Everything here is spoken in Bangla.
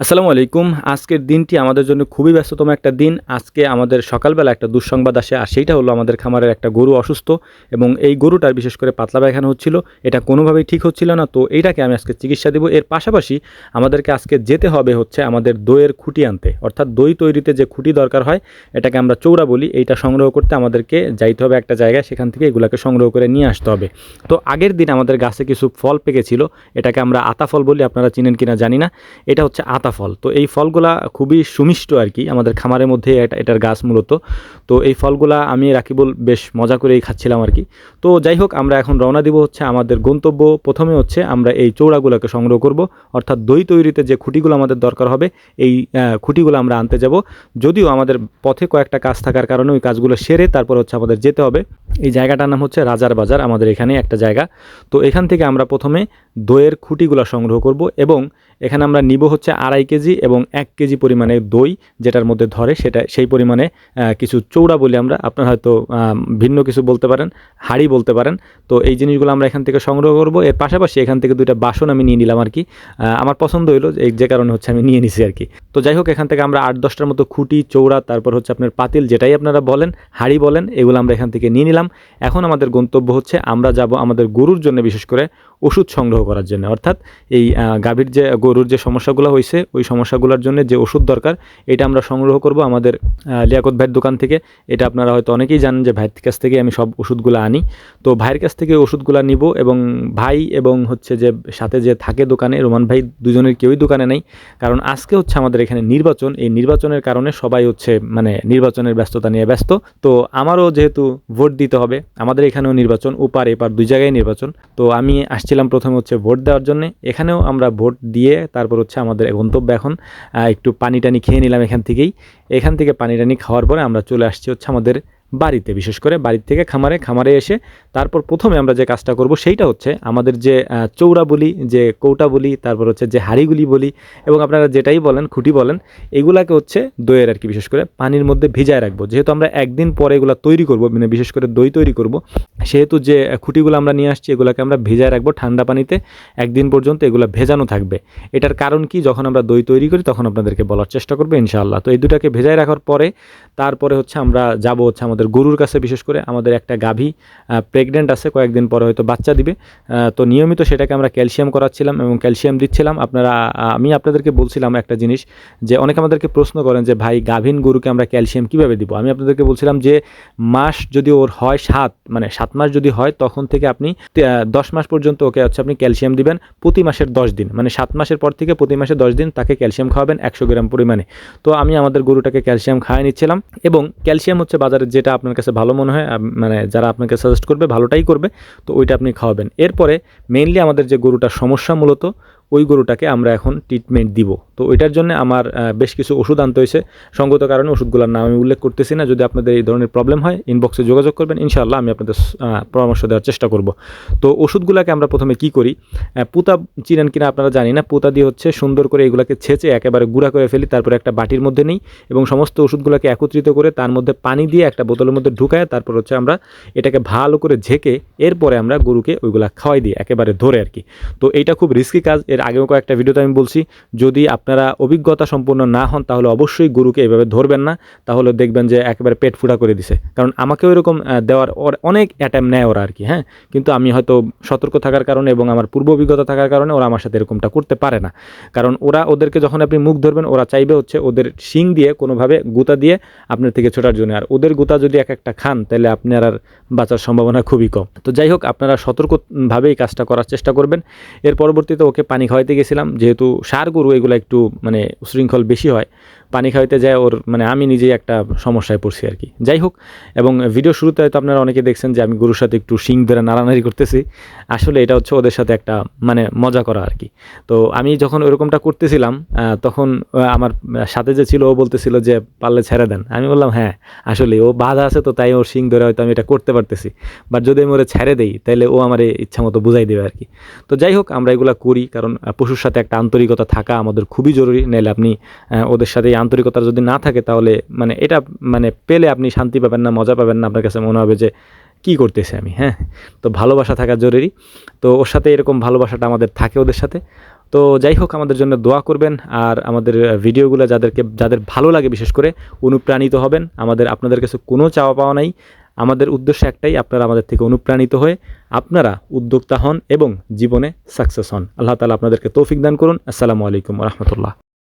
আসসালামু আলাইকুম। আজকের দিনটি আমাদের জন্য খুবই ব্যস্ততম একটা দিন। আজকে আমাদের সকালবেলা একটা দুঃসংবাদ আসে, আর সেইটা হলো আমাদের খামারের একটা গরু অসুস্থ এবং এই গরুটার বিশেষ করে পাতলা পায়খানা হচ্ছিল। এটা কোনোভাবেই ঠিক হচ্ছিল না, তো এইটাকে আমি আজকে চিকিৎসা দেবো। এর পাশাপাশি আমাদেরকে আজকে যেতে হবে হচ্ছে আমাদের দইয়ের খুঁটি আনতে। অর্থাৎ দই তৈরিতে যে খুঁটি দরকার হয়, এটাকে আমরা চৌড়া বলি। এইটা সংগ্রহ করতে আমাদেরকে যাইতে হবে একটা জায়গায়। সেখান থেকে এগুলাকে সংগ্রহ করে নিয়ে আসতে হবে। তো আগের দিন আমাদের গাছে কিছু ফল পেকেছিল। এটাকে আমরা আতা ফল বলি, আপনারা চিনেন কিনা জানি না। এটা হচ্ছে আতা ফল। তো এই ফলগুলা খুবই সুমিষ্ট আর কি, আমাদের খামারের মধ্যে এটা, এটার গাছ মূলত। তো এই ফলগুলা আমি রাকিবুল বেশ মজা করেই খাচ্ছিলাম আর কি। তো যাই হোক, আমরা এখন রওনা দিব হচ্ছে আমাদের গন্তব্য। প্রথমে হচ্ছে আমরা এই চৌড়াগুলোকে সংগ্রহ করব। অর্থাৎ দই তৈরিতে যে খুঁটিগুলো আমাদের দরকার হবে, এই খুঁটিগুলো আমরা আনতে যাব। যদিও আমাদের পথে কয়েকটা কাজ থাকার কারণে ওই কাজগুলো সেরে তারপর হচ্ছে আমাদের যেতে হবে। এই জায়গাটার নাম হচ্ছে রাজার বাজার, আমাদের এখানে একটা জায়গা। তো এখান থেকে আমরা প্রথমে দইয়ের খুঁটিগুলো সংগ্রহ করব এবং এখানে আমরা নিব হচ্ছে আড়াই কেজি এবং এক কেজি পরিমাণে দই যেটার মধ্যে ধরে সেটা, সেই পরিমাণে কিছু চৌড়া বলি আমরা। আপনারা হয়তো ভিন্ন কিছু বলতে পারেন, হাড়ি বলতে পারেন। তো এই জিনিসগুলো আমরা এখান থেকে সংগ্রহ করব। এর পাশাপাশি এখান থেকে দুইটা বাসন আমি নিয়ে নিলাম আর কি আমার পছন্দ এই যে কারণে হচ্ছে আমি নিয়ে নিছি আর কি তো যাই হোক, এখান থেকে আমরা আট দশটার মতো খুঁটি, চৌড়া, তারপর হচ্ছে আপনার পাতিল যেটাই আপনারা বলেন, হাড়ি বলেন, এগুলো আমরা এখান থেকে নিয়ে নিলাম। এখন আমাদের গন্তব্য হচ্ছে আমরা যাব আমাদের গরুর জন্য বিশেষ করে ওষুধ সংগ্রহ করার জন্য। অর্থাৎ এই গাভীর যে, গরুর যে সমস্যাগুলো হয়েছে ওই সমস্যাগুলোর জন্য যে ওষুধ দরকার, এটা আমরা সংগ্রহ করব আমাদের লিয়াকত ভাইয়ের দোকান থেকে। এটা আপনারা হয়তো অনেকেই জানেন যে ভাইয়ের কাছ থেকে আমি সব ওষুধগুলো আনি। তো ভাইয়ের কাছ থেকে ওষুধগুলো নিব এবং ভাই এবং হচ্ছে যে, সাথে যে থাকে দোকানে, রোমান ভাই দুজনের কেউই দোকানে নেই। কারণ আজকে হচ্ছে আমাদের এখানে নির্বাচন। এই নির্বাচনের কারণে সবাই হচ্ছে মানে নির্বাচনের ব্যস্ততা নিয়ে ব্যস্ত। তো আমারও যেহেতু ভোট দিতে হবে, আমাদের এখানেও নির্বাচন, ওপার এপার দুই জায়গায় নির্বাচন। তো আমি আসছিলাম প্রথমে হচ্ছে ভোট দেওয়ার জন্য। এখানেও আমরা ভোট দিয়ে তারপর হচ্ছে আমাদের গন্তব্য এখন একটু পানি টানি খেয়ে নিলাম এখান থেকেই। এখান থেকে পানি টানি খাওয়ার পরে আমরা চলে আসছি হচ্ছে আমাদের বাড়িতে, বিশেষ করে বাড়ির থেকে খামারে খামারে এসে তারপর প্রথমে আমরা যে কাজটা করব সেইটা হচ্ছে আমাদের যে চৌড়া বলি যে কৌটা বলি তারপর হচ্ছে যে হাড়িগুলি বলি এবং আপনারা যেটাই বলেন, খুঁটি বলেন, এগুলাকে হচ্ছে দইয়ের আর কি, বিশেষ করে পানির মধ্যে ভিজায় রাখব। যেহেতু আমরা একদিন পরে এগুলো তৈরি করব মানে বিশেষ করে দই তৈরি করব, সেহেতু যে খুঁটিগুলো আমরা নিয়ে আসছি এগুলোকে আমরা ভেজায় রাখব ঠান্ডা পানিতে, একদিন পর্যন্ত এগুলো ভেজানো থাকবে। এটার কারণ কি? যখন আমরা দই তৈরি করি তখন আপনাদেরকে বলার চেষ্টা করব, ইনশাআল্লাহ। তো এই দুটাকে ভেজায় রাখার পরে তারপরে হচ্ছে আমরা যাব হচ্ছে আমাদের গরুর কাছে, বিশেষ করে আমাদের একটা গাভী প্রেগনেন্ট আছে, কয়েকদিন পরে হয়তো বাচ্চা দিবে। তো নিয়মিত সেটাকে আমরা ক্যালসিয়াম করাচ্ছিলাম এবং ক্যালসিয়াম দিচ্ছিলাম। আপনারা আমি আপনাদেরকে বলছিলাম একটা জিনিস যে অনেকে আমাদেরকে প্রশ্ন করেন যে, ভাই, গাভীন গরুকে আমরা ক্যালসিয়াম কীভাবে দিব? আমি আপনাদেরকে বলছিলাম যে, মাস যদি ওর হয় সাত মানে সাত মাস যদি হয়, তখন থেকে আপনি দশ মাস পর্যন্ত ওকে হচ্ছে আপনি ক্যালসিয়াম দিবেন প্রতি মাসের দশ দিন। মানে সাত মাসের পর থেকে প্রতি মাসে দশ দিন তাকে ক্যালসিয়াম খাওয়াবেন একশো গ্রাম পরিমাণে। তো আমি আমাদের গরুটাকে ক্যালসিয়াম খাওয়াই নিচ্ছিলাম এবং ক্যালসিয়াম হচ্ছে বাজারে যেটা আপনার কাছে ভালো মনে হয় মানে যারা আপনাকে সাজেস্ট করবে, ভালোটাই করবে, তো ওইটা আপনি খাওয়াবেন। এরপরে মেইনলি আমাদের যে গরুটার সমস্যা মূলত ওই গরুটাকে আমরা এখন ট্রিটমেন্ট দিব। তো ওইটার জন্য আমার বেশ কিছু ওষুধ আনতে হয়েছে। সঙ্গত কারণে ওষুধগুলোর নাম আমি উল্লেখ করতেছি না। যদি আপনাদের এই ধরনের প্রবলেম হয় ইনবক্সে যোগাযোগ করবেন। ইনশাআল্লাহ আমি আপনাদের পরামর্শ দেওয়ার চেষ্টা করব। তো ওষুধগুলোকে আমরা প্রথমে কি করি? পুতা চিনেন কিনা আপনারা জানি না। পুতা দিয়ে হচ্ছে সুন্দর করে এগুলোকে ছেঁচে একেবারে গুঁড়া করে ফেলি, তারপরে একটা বাটির মধ্যে নিই এবং সমস্ত ওষুধগুলোকে একত্রিত করে তার মধ্যে পানি দিয়ে একটা বোতলের মধ্যে ঢুকায়, তারপর হচ্ছে আমরা এটাকে ভালো করে ঝেঁকে এরপরে আমরা গরুকে ওইগুলা খাওয়াই দিই, একেবারে ধরে আর কি। তো এইটা খুব রিস্কি কাজ। এর আগেও কয়েকটা ভিডিওতে আমি বলছি, যদি আপনারা অভিজ্ঞতা সম্পূর্ণ না হন, তাহলে অবশ্যই গরুকে এভাবে ধরবেন না, তাহলে দেখবেন যে একেবারে পেট ফুটা করে দিছে। কারণ আমাকেও এরকম দেওয়ার অনেক অ্যাটেম্প নেয় ওরা আর কি হ্যাঁ? কিন্তু আমি হয়তো সতর্ক থাকার কারণে এবং আমার পূর্ব অভিজ্ঞতা থাকার কারণে ওরা আমার সাথে এরকমটা করতে পারে না। কারণ ওরা ওদেরকে যখন আপনি মুখ ধরবেন, ওরা চাইবে হচ্ছে ওদের শিং দিয়ে কোনোভাবে গুতা দিয়ে আপনার থেকে ছোটার জন্য। আর ওদের গুতা যদি এক একটা খান, তাহলে আপনার আর বাঁচার সম্ভাবনা খুবই কম। তো যাই হোক, আপনারা সতর্কভাবেই কাজটা করার চেষ্টা করবেন। এর পরবর্তীতে ওকে পানি খাওয়াইতে গেছিলাম যেহেতু সার গরু এগুলো একটু মানে উশৃঙ্খল বেশি হয় পানি খাওয়াইতে যায়, ওর মানে আমি নিজেই একটা সমস্যায় পড়ছি আর কি। যাই হোক, এবং ভিডিও শুরুতে হয়তো আপনারা অনেকে দেখছেন যে আমি গরুর সাথে একটু শিং ধরে নাড়ানাড়ি করতেছি। আসলে এটা হচ্ছে ওদের সাথে একটা মানে মজা করা আর কি। তো আমি যখন ওরকমটা করতেছিলাম তখন আমার সাথে যে ছিল, ও বলতেছিল যে পারলে ছেড়ে দেন। আমি বললাম হ্যাঁ আসলে ও বাধা আছে তো, তাই ওর শিং ধরে হয়তো আমি এটা করতে পারতেছি। বাট যদি আমি ওরা ছেড়ে দিই তাহলে ও আমার ইচ্ছা মতো বুঝাই দেবে আর কি। তো যাই হোক, আমরা এগুলো করি, কারণ পশুর সাথে একটা আন্তরিকতা থাকা আমাদের খুবই জরুরি। নাহলে আপনি ওদের সাথে আন্তরিকতা যদি না থাকে তাহলে মানে এটা মানে পেলে আপনি শান্তি পাবেন না, মজা পাবেন না। আপনার কাছে মনে হবে যে কি করতেছি আমি হ্যাঁ? তো ভালোবাসা থাকা জরুরি। তো ওর সাথে এরকম ভালোবাসাটা আমাদের থাকে ওদের সাথে। তো যাই হোক, আমাদের জন্য দোয়া করবেন। আর আমাদের ভিডিওগুলো যাদেরকে, যাদের ভালো লাগে বিশেষ করে, অনুপ্রাণিত হবেন। আমাদের, আপনাদের কাছে কোনো চাওয়া পাওয়া নাই। আমাদের উদ্দেশ্য একটাই, আপনারা আমাদের থেকে অনুপ্রাণিত হয়ে আপনারা উদ্যোক্তা হন এবং জীবনে সাকসেস হন। আল্লাহ তালা আপনাদেরকে তৌফিক দান করুন। আসসালামু আলাইকুম রহমতুল্লাহ।